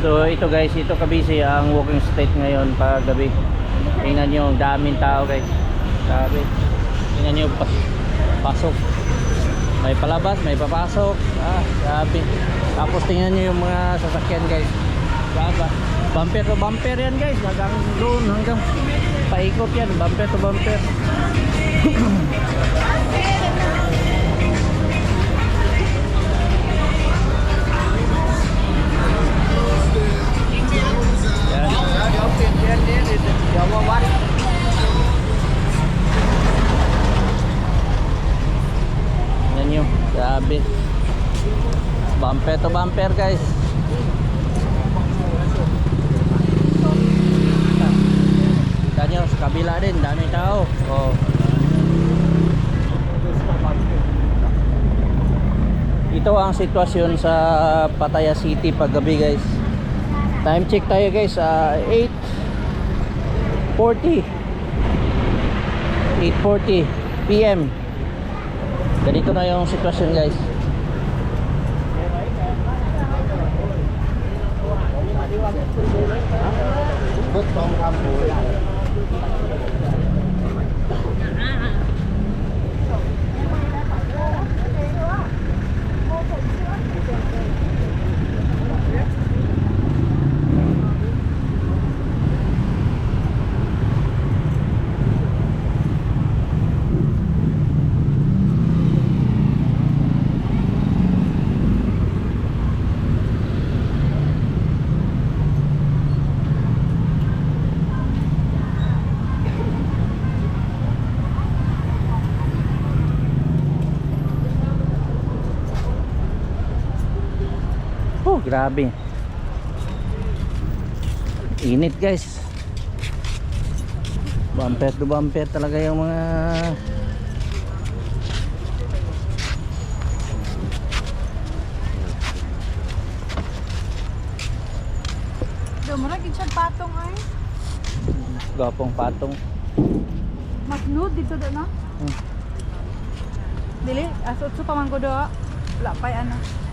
So ito guys, ito kabisi ang walking state ngayon pag gabi. Tingnan ang daming tao guys. Grabe. Tingnan nyo, pas pasok. May palabas, may papasok. Ah, grabe. Tapos tingnan nyo yung mga sasakyan guys. Grabe. Bumper to bumper yan guys. Hanggang doon, hanggang paikot yan. Bumper to bumper. Bumper to bumper guys. Kita nyo, sa kabila din, daming tao. Oh. Ito ang sitwasyon sa Pattaya City paggabi guys. Time check tayo guys, ah, 8.40 8.40 PM Ganito na yung sitwasyon guys Então, tá tomo café. Oh, grabe. Init, guys. Bumper to bumper talaga yung mga Dumurag yun siya patong ay. gapong patong. Magnud dito do no? Hmm. Dili, asot sa pamangko do. Wala pa ano.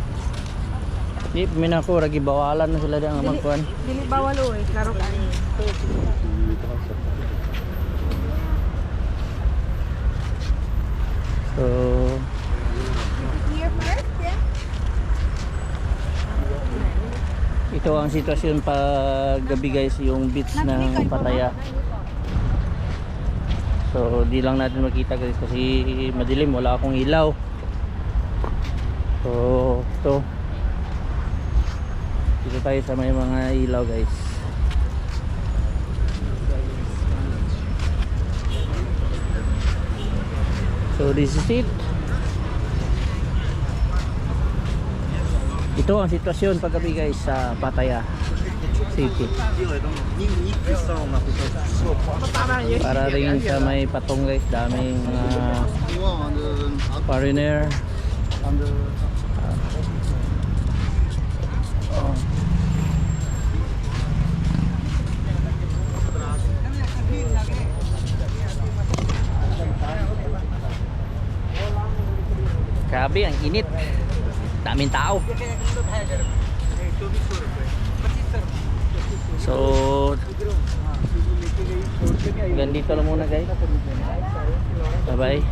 Di, minako, ragi bawalan na sila ang Dili, magkuhan. dili bawal oy, klaro ka. So, ito ang sitwasyon pag gabi guys, yung beach ng Pattaya. So, di lang natin makita guys kasi madilim, wala akong ilaw. So, ito. Dito tayo sa may mga ilaw guys. So, this is it. Ito ang sitwasyon paggabi guys sa Pattaya City. Para rin sa may patong guys, daming uh, foreigner. Oh. Grabe, ang init. Daming tao. So, hanggang dito lang muna guys. Bye bye.